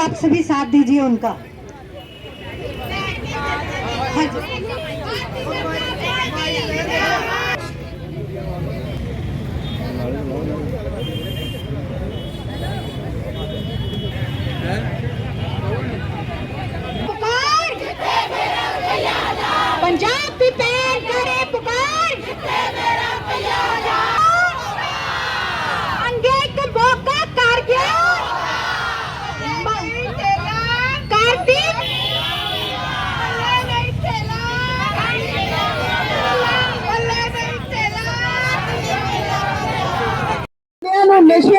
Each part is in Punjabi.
आप सभी साथ दीजिए उनका हाँ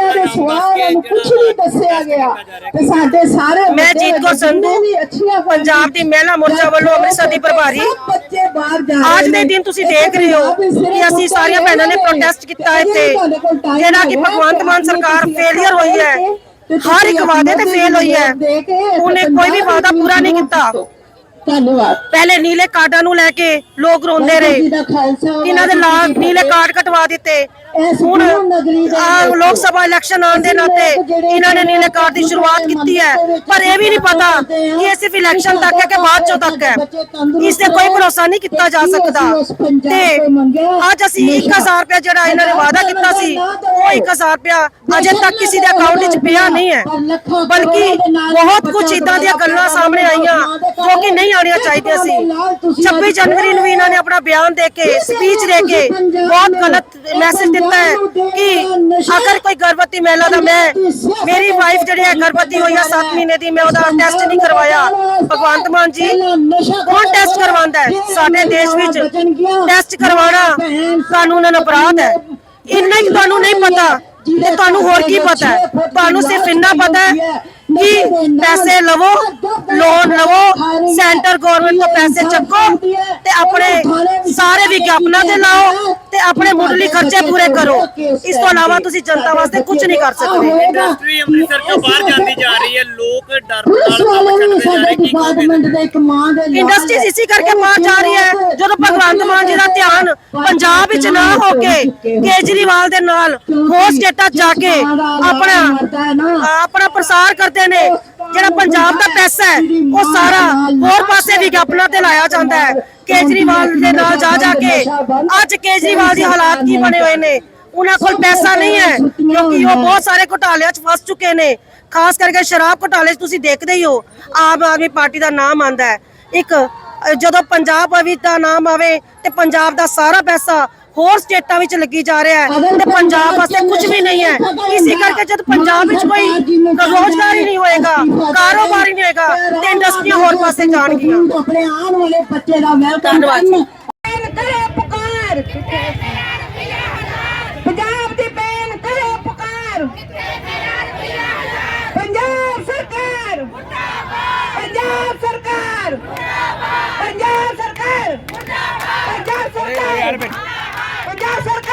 ਨਸ਼ਿਆਂ ਦੇ ਸਵਾਲਾਂ ਨੂੰ ਕੁਝ ਨਹੀਂ ਦੱਸਿਆ ਗਿਆ ਤੇ ਸਾਡੇ ਸਾਰੇ ਮੈਂ ਜੀਤ ਕੌਰ ਸੰਧੂ, ਜਿੰਨੇ ਵੀ ਅੱਛੀਆਂ ਪੰਜਾਬ ਦੀ ਮਹਿਲਾ ਮੋਰਚਾ ਵੱਲੋਂ ਅੰਮ੍ਰਿਤਸਰ ਦੀ ਪ੍ਰਭਾਰੀ। ਸਭ ਬੱਚੇ ਬਾਹਰ ਜਾ ਰਹੇ ਅੱਜ ਦੇ। ਦਿਨ ਤੁਸੀਂ ਦੇਖ ਰਹੇ ਹੋ ਕਿ ਅਸੀਂ ਸਾਰੀਆਂ ਭੈਣਾਂ ਨੇ ਪ੍ਰੋਟੈਸਟ ਕੀਤਾ ਇੱਥੇ। ਜਿਹੜਾ ਕਿ ਭਗਵੰਤ ਮਾਨ ਸਰਕਾਰ ਫੇਲਿਅਰ ਹੋਈ ਹੈ। ਹਰ ਇੱਕ ਵਾਅਦੇ ਤੇ ਫੇਲ ਹੋਈ ਹੈ। ਉਹਨੇ ਕੋਈ ਵੀ ਵਾਅਦਾ ਪੂਰਾ ਨਹੀਂ ਕੀਤਾ। ਧੰਨਵਾਦ। ਪਹਿਲੇ ਨੀਲੇ ਕਾਰਡਾਂ ਨੂੰ ਲੈ ਕੇ ਲੋਕ ਰੋਂਦੇ ਰਹੇ। ਇਹਨਾਂ ਦੇ ਲਾ ਨੀਲੇ ਕਾਰਡ ਕਟਵਾ ਦਿੱਤੇ। ਹੁਣ ਆਹ ਲੋਕ ਸਭਾ ਇਲੈਕਸ਼ਨ ਆਉਣ ਦੇ ਨਾਤੇ ਇਹਨਾਂ ਨੇ ਨੀਲੇ ਕਾਰਡ ਦੀ ਸ਼ੁਰੂਆਤ ਕੀਤੀ ਹੈ। ਪਰ ਇਹ ਵੀ ਨਹੀਂ ਪਤਾ ਕਿ ਇਹ ਸਿਰਫ ਇਲੈਕਸ਼ਨ ਤੱਕ ਹੈ ਕਿ ਬਾਅਦ ਚੋਂ ਤੱਕ ਹੈ। ਇਸ ਤੇ ਕੋਈ ਭਰੋਸਾ ਨਹੀਂ ਕੀਤਾ ਜਾ ਸਕਦਾ। ਤੇ ਅੱਜ ਅਸੀਂ 1000 ਰੁਪਏ ਜਿਹੜਾ ਇਹਨਾਂ ਨੇ ਵਾਅਦਾ ਕੀਤਾ ਸੀ ਉਹ 1000 ਰੁਪਏ ਅਜੇ ਤੱਕ ਕਿਸੇ ਦੇ ਅਕਾਊਂਟ ਵਿੱਚ ਪਿਆ ਨਹੀਂ ਹੈ। ਬਲਕਿ ਬਹੁਤ ਕੁਝ ਇਦਾਂ ਦੀਆਂ ਗੱਲਾਂ ਸਾਹਮਣੇ ਆਈਆਂ ਜੋ ਕਿ ਨਹੀਂ ਆਉਣੀਆਂ ਚਾਹੀਦੀਆਂ ਸੀ। 26 ਜਨਵਰੀ ਨੂੰ ਇਹਨਾਂ ਨੇ ਆਪਣਾ ਬਿਆਨ ਦੇ ਕੇ ਸਪੀਚ ਦੇ ਕੇ ਬਹੁਤ ਗਲਤ ਮੈਸੇਜ ਦਿੱਤਾ ਹੈ ਕਿ ਅਗਰ ਕੋਈ ਗਰਭਵਤੀ ਮਹਿਲਾ ਦਾ ਮੈਂ ਮੇਰੀ ਵਾਈਫ ਜਿਹੜੀ ਹੈ ਗਰਭਵਤੀ ਹੋਈ ਆ 7 ਮਹੀਨੇ ਦੀ ਮੈਂ ਉਹਦਾ ਟੈਸਟ ਨਹੀਂ ਕਰਵਾਇਆ। ਭਗਵੰਤ ਮਾਨ ਜੀ ਕੌਣ ਟੈਸਟ ਕਰਵਾਉਂਦਾ ਹੈ? ਸਾਡੇ ਦੇਸ਼ ਵਿੱਚ ਟੈਸਟ ਕਰਵਾਉਣਾ ਕਾਨੂੰਨ ਅਪਰਾਧ ਹੈ। ਇੰਨਾ ਹੀ ਤੁਹਾਨੂੰ ਨਹੀਂ ਪਤਾ। ਤੇ ਤੁਹਾਨੂੰ ਹੋਰ ਕੀ ਪਤਾ ਹੈ? ਤੁਹਾਨੂੰ ਸਿਰਫ ਇੰਨਾ ਪਤਾ ਹੈ ਕਿ ਪੈਸੇ ਲਵੋ ਲੋਨ ਲਵੋ ਸੈਂਟਰ ਗਵਰਨਮੈਂਟ ਤੋਂ ਪੈਸੇ ਚੱਕੋ ਤੇ ਆਪਣੇ ਵਿਗਿਆਪਨਾਂ ਤੇ ਲਾਓ ਤੇ ਆਪਣੇ ਮੁੱਢਲੀ ਖਰਚੇ ਪੂਰੇ ਕਰੋ। ਇਸ ਤੋਂ ਇਲਾਵਾ ਤੁਸੀਂ ਜਨਤਾ ਵਾਸਤੇ ਕੁਝ ਨਹੀਂ ਕਰ ਸਕਦੇ। ਇੰਡਸਟਰੀ ਅੰਮ੍ਰਿਤਸਰ ਤੋਂ ਬਾਹਰ ਜਾਂਦੀ ਜਾ ਰਹੀ ਹੈ। ਲੋਕ ਡਰ ਨਾਲ ਕੰਮ ਛੱਡਦੇ ਜਾ ਰਹੇ ਕੀ ਗਵਰਨਮੈਂਟ ਦੇ ਇੱਕ ਮਾਂ ਦੇ ਇੰਡਸਟਰੀ ਇਸੇ ਕਰਕੇ ਬਾਹਰ ਜਾ ਰਹੀ ਹੈ। ਜਦੋਂ ਭਗਵੰਤ ਮਾਨ ਜੀ ਦਾ ਧਿਆਨ ਪੰਜਾਬ ਵਿੱਚ ਨਾ ਹੋ ਕੇ ਕੇਜਰੀਵਾਲ ਦੇ ਨਾਲ ਹੋਰ ਸਟੇਟਾਂ 'ਚ ਜਾ ਕੇ ਆਪਣਾ ਆਪਣਾ ਪ੍ਰਸਾਰ ਕਰਦੇ ਨੇ। ਜਿਹੜਾ ਪੰਜਾਬ ਦਾ ਪੈਸਾ ਹੈ ਉਹ ਸਾਰਾ ਹੋਰ ਪਾਸੇ ਵਿਗਿਆਪਨਾਂ ਤੇ ਲਾਇਆ ਜਾਂਦਾ ਹੈ। ਕੇਜਰੀਵਾਲ ਦੇ ਨਾਲ ਜਾ ਜਾ ਕੇ ਅੱਜ ਕੇਜਰੀਵਾਲ ਦੀ ਹਾਲਾਤ ਕੀ ਬਣੇ ਹੋਏ ਨੇ? ਉਹਨਾਂ ਕੋਲ ਪੈਸਾ ਨਹੀਂ ਹੈ ਕਿਉਂਕਿ ਉਹ ਬਹੁਤ ਸਾਰੇ ਘੁਟਾਲਿਆਂ 'ਚ ਫਸ ਚੁੱਕੇ ਨੇ। ਖਾਸ ਕਰਕੇ ਸ਼ਰਾਬ ਘੁਟਾਲੇ 'ਚ ਤੁਸੀਂ ਦੇਖਦੇ ਹੀ ਹੋ ਆਮ ਆਦਮੀ ਪਾਰਟੀ ਦਾ ਨਾਮ ਆਂਦਾ ਹੈ। ਇੱਕ ਜਦੋਂ ਪੰਜਾਬ ਵਿੱਚ ਦਾ ਨਾਮ ਆਵੇ ਤੇ ਪੰਜਾਬ ਦਾ ਸਾਰਾ ਪੈਸਾ ਹੋਰ ਸਟੇਟਾਂ ਵਿੱਚ ਲੱਗੀ ਜਾ ਰਿਹਾ ਹੈ ਤੇ ਪੰਜਾਬ ਵਾਸਤੇ ਕੁਝ ਵੀ ਨਹੀਂ ਹੈ। ਇਸੇ ਕਰਕੇ ਜਦ ਪੰਜਾਬ ਵਿੱਚ ਕੋਈ ਰੋਜ਼ਗਾਰ ਹੀ ਨਹੀਂ ਹੋਏਗਾ ਕਾਰੋਬਾਰ ਹੀ ਨਹੀਂ ਹੋਏਗਾ ਤੇ ਇੰਡਸਟਰੀਆਂ ਹੋਰ ਪਾਸੇ ਜਾਣਗੀਆਂ। ਆਪਣੇ ਆਉਣ ਵਾਲੇ ਬੱਚੇ ਦਾ ਵੈਲਕਮ ਧੰਨਵਾਦ ਕਰੇ ਪੁਕਾਰ। ਪੰਜਾਬ ਦੀ ਭੈਣ ਕਰੇ ਪੁਕਾਰ। ਪੰਜਾਬ ਸਰਕਾਰ। ਪੰਜਾਬ ਸਰਕਾਰ। ਪੰਜਾਬ ਸਰਕਾਰ। ਪੰਜਾਬ ਸਰਕਾਰ